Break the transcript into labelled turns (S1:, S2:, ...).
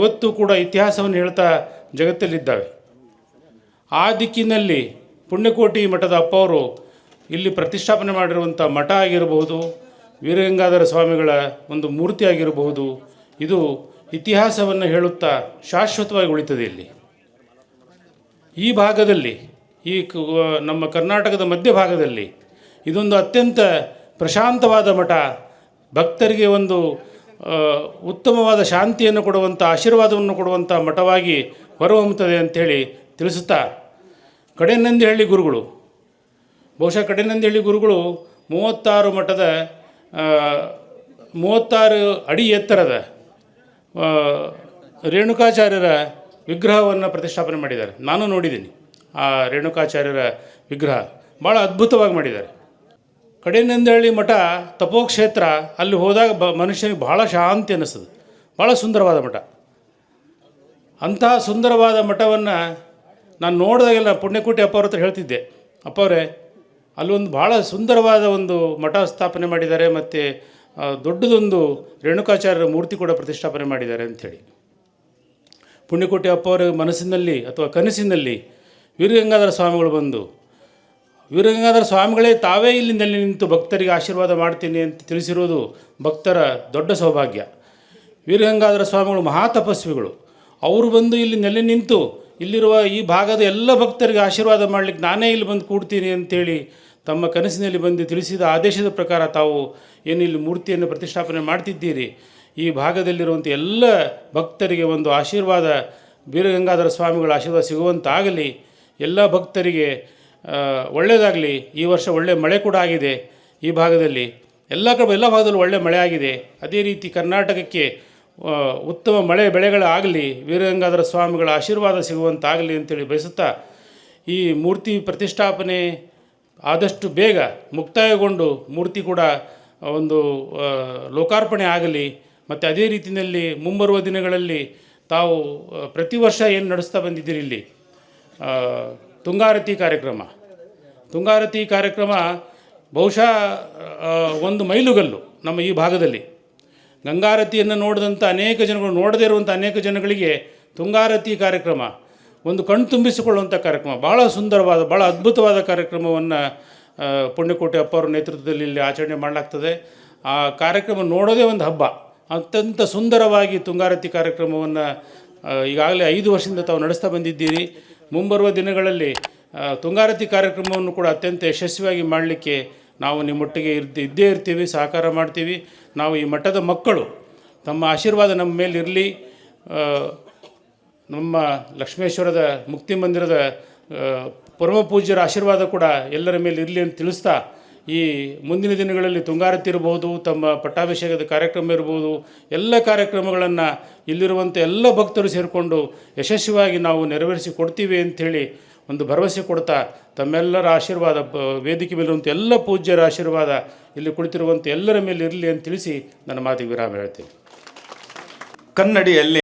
S1: ಇವತ್ತು ಕೂಡ ಇತಿಹಾಸವನ್ನು ಹೇಳ್ತಾ ಜಗತ್ತಲ್ಲಿದ್ದಾವೆ. ಆ ದಿಕ್ಕಿನಲ್ಲಿ ಪುಣ್ಯಕೋಟಿ ಮಠದ ಅಪ್ಪವರು ಇಲ್ಲಿ ಪ್ರತಿಷ್ಠಾಪನೆ ಮಾಡಿರುವಂಥ ಮಠ ಆಗಿರಬಹುದು, ವೀರಗಂಗಾಧರ ಸ್ವಾಮಿಗಳ ಒಂದು ಮೂರ್ತಿ ಆಗಿರಬಹುದು. ಇದು ಇತಿಹಾಸವನ್ನು ಹೇಳುತ್ತಾ ಶಾಶ್ವತವಾಗಿ ಉಳಿತದೆ ಇಲ್ಲಿ. ಈ ಭಾಗದಲ್ಲಿ, ಈ ನಮ್ಮ ಕರ್ನಾಟಕದ ಮಧ್ಯಭಾಗದಲ್ಲಿ ಇದೊಂದು ಅತ್ಯಂತ ಪ್ರಶಾಂತವಾದ ಮಠ. ಭಕ್ತರಿಗೆ ಒಂದು ಉತ್ತಮವಾದ ಶಾಂತಿಯನ್ನು ಕೊಡುವಂಥ ಆಶೀರ್ವಾದವನ್ನು ಕೊಡುವಂಥ ಮಠವಾಗಿ ಹೊರಹೊಮ್ಮುತ್ತದೆ ಅಂಥೇಳಿ ತಿಳಿಸುತ್ತಾ, ಕಡೆನಂದಿಹಳ್ಳಿ ಗುರುಗಳು, ಬಹುಶಃ ಕಡೆನಂದಿಹಳ್ಳಿ ಗುರುಗಳು ಮೂವತ್ತಾರು ಮಠದ ಮೂವತ್ತಾರು ಅಡಿ ಎತ್ತರದ ರೇಣುಕಾಚಾರ್ಯರ ವಿಗ್ರಹವನ್ನು ಪ್ರತಿಷ್ಠಾಪನೆ ಮಾಡಿದ್ದಾರೆ. ನಾನು ನೋಡಿದ್ದೀನಿ ಆ ರೇಣುಕಾಚಾರ್ಯರ ವಿಗ್ರಹ. ಭಾಳ ಅದ್ಭುತವಾಗಿ ಮಾಡಿದ್ದಾರೆ. ಕಡೆನಂದಹಳ್ಳಿ ಮಠ ತಪೋಕ್ಷೇತ್ರ ಅಲ್ಲಿ ಹೋದಾಗ ಬ ಮನುಷ್ಯನಿಗೆ ಭಾಳ ಶಾಂತಿ ಅನ್ನಿಸ್ತದೆ. ಭಾಳ ಸುಂದರವಾದ ಮಠ. ಅಂತಹ ಸುಂದರವಾದ ಮಠವನ್ನು ನಾನು ನೋಡಿದಾಗೆಲ್ಲ ಪುಣ್ಯಕೋಟಿ ಅಪ್ಪ ಅವ್ರ ಹತ್ರ ಹೇಳ್ತಿದ್ದೆ. ಅಪ್ಪ ಅವರೇ ಅಲ್ಲೊಂದು ಭಾಳ ಸುಂದರವಾದ ಒಂದು ಮಠ ಸ್ಥಾಪನೆ ಮಾಡಿದ್ದಾರೆ ಮತ್ತು ದೊಡ್ಡದೊಂದು ರೇಣುಕಾಚಾರ್ಯರ ಮೂರ್ತಿ ಕೂಡ ಪ್ರತಿಷ್ಠಾಪನೆ ಮಾಡಿದ್ದಾರೆ ಅಂಥೇಳಿ. ಪುಣ್ಯಕೋಟಿ ಅಪ್ಪ ಮನಸ್ಸಿನಲ್ಲಿ ಅಥವಾ ಕನಸಿನಲ್ಲಿ ವೀರಗಂಗಾಧರ ಸ್ವಾಮಿಗಳು ಬಂದು ವೀರಗಂಗಾಧರ ಸ್ವಾಮಿಗಳೇ ತಾವೇ ಇಲ್ಲಿಂದಲ್ಲಿ ನಿಂತು ಭಕ್ತರಿಗೆ ಆಶೀರ್ವಾದ ಮಾಡ್ತೀನಿ ಅಂತ ತಿಳಿಸಿರುವುದು ಭಕ್ತರ ದೊಡ್ಡ ಸೌಭಾಗ್ಯ. ವೀರಗಂಗಾಧರ ಸ್ವಾಮಿಗಳು ಮಹಾ ತಪಸ್ವಿಗಳು. ಅವರು ಬಂದು ಇಲ್ಲಿ ನೆಲೆ ನಿಂತು ಇಲ್ಲಿರುವ ಈ ಭಾಗದ ಎಲ್ಲ ಭಕ್ತರಿಗೆ ಆಶೀರ್ವಾದ ಮಾಡಲಿಕ್ಕೆ ನಾನೇ ಇಲ್ಲಿ ಬಂದು ಕೂಡ್ತೀನಿ ಅಂತೇಳಿ ತಮ್ಮ ಕನಸಿನಲ್ಲಿ ಬಂದು ತಿಳಿಸಿದ ಆದೇಶದ ಪ್ರಕಾರ ತಾವು ಏನು ಇಲ್ಲಿ ಮೂರ್ತಿಯನ್ನು ಪ್ರತಿಷ್ಠಾಪನೆ ಮಾಡ್ತಿದ್ದೀರಿ. ಈ ಭಾಗದಲ್ಲಿರುವಂಥ ಎಲ್ಲ ಭಕ್ತರಿಗೆ ಒಂದು ಆಶೀರ್ವಾದ, ವೀರಗಂಗಾಧರ ಸ್ವಾಮಿಗಳ ಆಶೀರ್ವಾದ ಸಿಗುವಂತಾಗಲಿ. ಎಲ್ಲ ಭಕ್ತರಿಗೆ ಒಳ್ಳೆಯದಾಗಲಿ ಈ ವರ್ಷ ಒಳ್ಳೆಯ ಮಳೆ ಕೂಡ ಆಗಿದೆ. ಈ ಭಾಗದಲ್ಲಿ ಎಲ್ಲ ಕಡೆ, ಎಲ್ಲ ಭಾಗದಲ್ಲೂ ಒಳ್ಳೆಯ ಮಳೆ ಆಗಿದೆ. ಅದೇ ರೀತಿ ಕರ್ನಾಟಕಕ್ಕೆ ಉತ್ತಮ ಮಳೆ ಬೆಳೆಗಳಾಗಲಿ, ವೀರಗಂಗಾಧರ ಸ್ವಾಮಿಗಳ ಆಶೀರ್ವಾದ ಸಿಗುವಂತಾಗಲಿ ಅಂತೇಳಿ ಬಯಸುತ್ತಾ, ಈ ಮೂರ್ತಿ ಪ್ರತಿಷ್ಠಾಪನೆ ಆದಷ್ಟು ಬೇಗ ಮುಕ್ತಾಯಗೊಂಡು ಮೂರ್ತಿ ಕೂಡ ಒಂದು ಲೋಕಾರ್ಪಣೆ ಆಗಲಿ, ಮತ್ತು ಅದೇ ರೀತಿಯಲ್ಲಿ ಮುಂಬರುವ ದಿನಗಳಲ್ಲಿ ತಾವು ಪ್ರತಿ ವರ್ಷ ಏನು ನಡೆಸ್ತಾ ಬಂದಿದ್ದೀರಿ ಇಲ್ಲಿ? ತುಂಗಾರತಿ ಕಾರ್ಯಕ್ರಮ. ತುಂಗಾರತಿ ಕಾರ್ಯಕ್ರಮ ಬಹುಶಃ ಒಂದು ಮೈಲುಗಲ್ಲು ನಮ್ಮ ಈ ಭಾಗದಲ್ಲಿ. ಗಂಗಾರತಿಯನ್ನು ನೋಡಿದಂಥ ಅನೇಕ ಜನಗಳು, ನೋಡದೇ ಇರುವಂಥ ಅನೇಕ ಜನಗಳಿಗೆ ತುಂಗಾರತಿ ಕಾರ್ಯಕ್ರಮ, ಒಂದು ಕಣ್ತುಂಬಿಸಿಕೊಳ್ಳುವಂಥ ಕಾರ್ಯಕ್ರಮ ಭಾಳ ಸುಂದರವಾದ ಭಾಳ ಅದ್ಭುತವಾದ ಕಾರ್ಯಕ್ರಮವನ್ನು ಪುಣ್ಯಕೋಟೆ ಅಪ್ಪವರ ನೇತೃತ್ವದಲ್ಲಿ ಇಲ್ಲಿ ಆಚರಣೆ ಮಾಡಲಾಗ್ತದೆ. ಆ ಕಾರ್ಯಕ್ರಮ ನೋಡೋದೇ ಒಂದು ಹಬ್ಬ. ಅತ್ಯಂತ ಸುಂದರವಾಗಿ ತುಂಗಾರತಿ ಕಾರ್ಯಕ್ರಮವನ್ನು ಈಗಾಗಲೇ ಐದು ವರ್ಷದಿಂದ ತಾವು ನಡೆಸ್ತಾ ಬಂದಿದ್ದೀರಿ. ಮುಂಬರುವ ದಿನಗಳಲ್ಲಿ ತುಂಗಾರತಿ ಕಾರ್ಯಕ್ರಮವನ್ನು ಕೂಡ ಅತ್ಯಂತ ಯಶಸ್ವಿಯಾಗಿ ಮಾಡಲಿಕ್ಕೆ ನಾವು ನಿಮ್ಮೊಟ್ಟಿಗೆ ಇರ್ತಿ, ಇದ್ದೇ ಇರ್ತೀವಿ, ಸಹಕಾರ ಮಾಡ್ತೀವಿ. ನಾವು ಈ ಮಠದ ಮಕ್ಕಳು, ತಮ್ಮ ಆಶೀರ್ವಾದ ನಮ್ಮ ಮೇಲೆ ಇರಲಿ ನಮ್ಮ ಲಕ್ಷ್ಮೇಶ್ವರದ ಮುಕ್ತಿ ಮಂದಿರದ ಪರಮ ಪೂಜ್ಯರ ಆಶೀರ್ವಾದ ಕೂಡ ಎಲ್ಲರ ಮೇಲೆ ಇರಲಿ ಅಂತ ತಿಳಿಸ್ತಾ, ಈ ಮುಂದಿನ ದಿನಗಳಲ್ಲಿ ತುಂಗಾರತಿ ಇರಬಹುದು, ತಮ್ಮ ಪಟ್ಟಾಭಿಷೇಕದ ಕಾರ್ಯಕ್ರಮ ಇರ್ಬೋದು ಎಲ್ಲ ಕಾರ್ಯಕ್ರಮಗಳನ್ನು ಇಲ್ಲಿರುವಂಥ ಎಲ್ಲ ಭಕ್ತರು ಸೇರಿಕೊಂಡು ಯಶಸ್ವಿಯಾಗಿ ನಾವು ನೆರವೇರಿಸಿ ಕೊಡ್ತೀವಿ ಅಂಥೇಳಿ ಒಂದು ಭರವಸೆ ಕೊಡ್ತಾ ತಮ್ಮೆಲ್ಲರ ಆಶೀರ್ವಾದ ವೇದಿಕೆ ಮೇಲಿರುವಂಥ ಎಲ್ಲ ಪೂಜ್ಯರ ಆಶೀರ್ವಾದ ಇಲ್ಲಿ ಕುಳಿತಿರುವಂಥ ಎಲ್ಲರ ಮೇಲೆ ಇರಲಿ ಅಂತ ತಿಳಿಸಿ ನನ್ನ ಮಾತಿಗೆ ವಿರಾಮ ಹೇಳ್ತೀನಿ.
S2: ಕನ್ನಡಿಯಲ್ಲಿ